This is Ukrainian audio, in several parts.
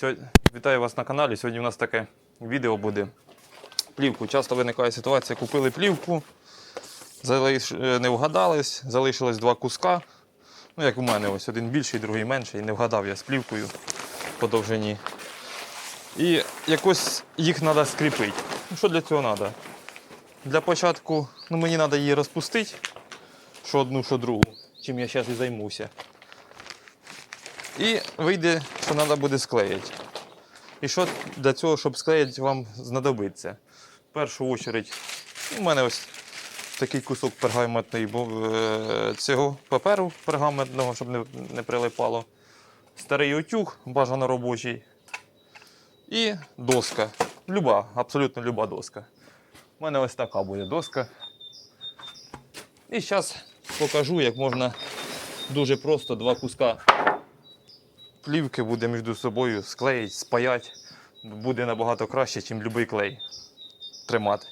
Сьогодні... Вітаю вас на каналі. Сьогодні у нас таке відео буде. Плівку. Часто виникає ситуація, купили плівку, залиш... е, не вгадались, залишилось два куска. Ну, як у мене, ось один більший, другий менший. Не вгадав я з плівкою по довжині. І якось їх треба скріпити. Ну, що для цього треба? Для початку ну, мені треба її розпустити, що одну, що другу, чим я зараз і займуся. І вийде, що треба буде склеїти. І що для цього, щоб склеїти, вам знадобиться? В першу чергу, у мене ось такий кусок пергаментної бу- е, цього паперу пергаментного, щоб не, не прилипало. Старий утюг, бажано робочий. І доска. Люба, абсолютно люба доска. У мене ось така буде доска. І зараз покажу, як можна дуже просто два куска плівки буде між собою склеїть, спаять. Буде набагато краще, ніж будь-який клей тримати.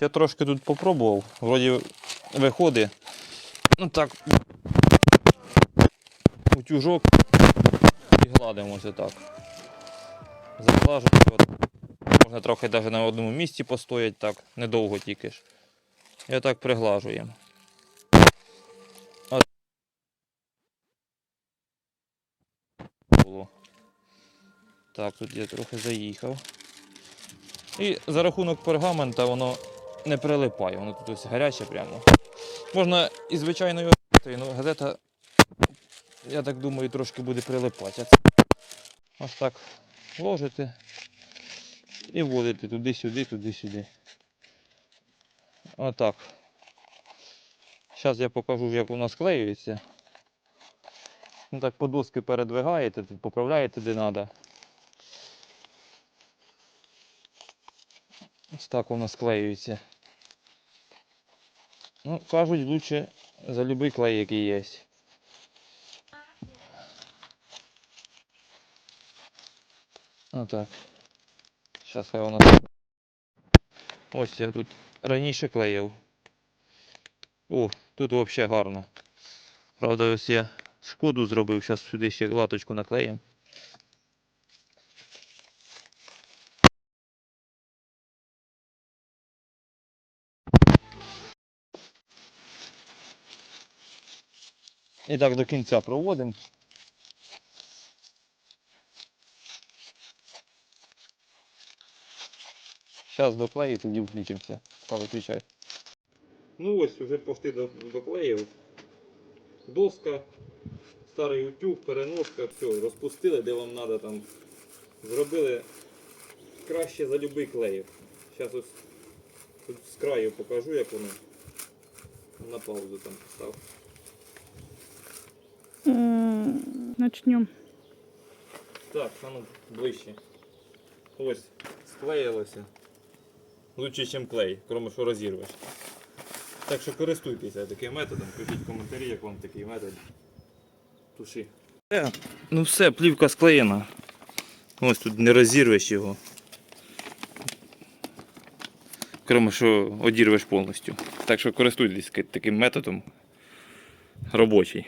Я трошки тут попробував, вроді виходить. Ну так. Утюжок і гладимося так. Заглажуємо. Можна трохи навіть на одному місці постояти так, недовго тільки ж. І отак приглажуємо. Так, тут я трохи заїхав. І за рахунок пергамента воно не прилипає, воно тут ось гаряче прямо. Можна і звичайною газетою, але газета, я так думаю, трошки буде прилипати. Ось так ложите і вводите туди-сюди, туди-сюди. Отак. Зараз я покажу, як воно склеюється. Ну так по доски передвигаєте, поправляєте де треба. Ось так воно склеюється. Ну, кажуть, лучше за будь-який клей, який є. Отак. Зараз хай воно. Ось я тут раніше клеїв. О, тут взагалі гарно. Правда, ось я шкоду зробив, зараз сюди ще латочку наклеїмо. І так до кінця проводимо. Зараз доклею, тоді включимося. Виключай. Ну ось, вже почти до- доклеїв. Доска, старий утюг, переноска, все, розпустили, де вам треба там. Зробили краще за будь-який клеїв. Зараз ось тут з краю покажу, як воно. На паузу там став. Начнем. Так, а ну ближче. Ось, склеїлося. Лучше, ніж клей, крім що розірвеш. Так що користуйтеся таким методом, пишіть коментарі, як вам такий метод. Туши. Е, ну все, плівка склеєна. Ось тут не розірвеш його. Крім що одірвеш повністю. Так що користуйтесь таким методом робочий.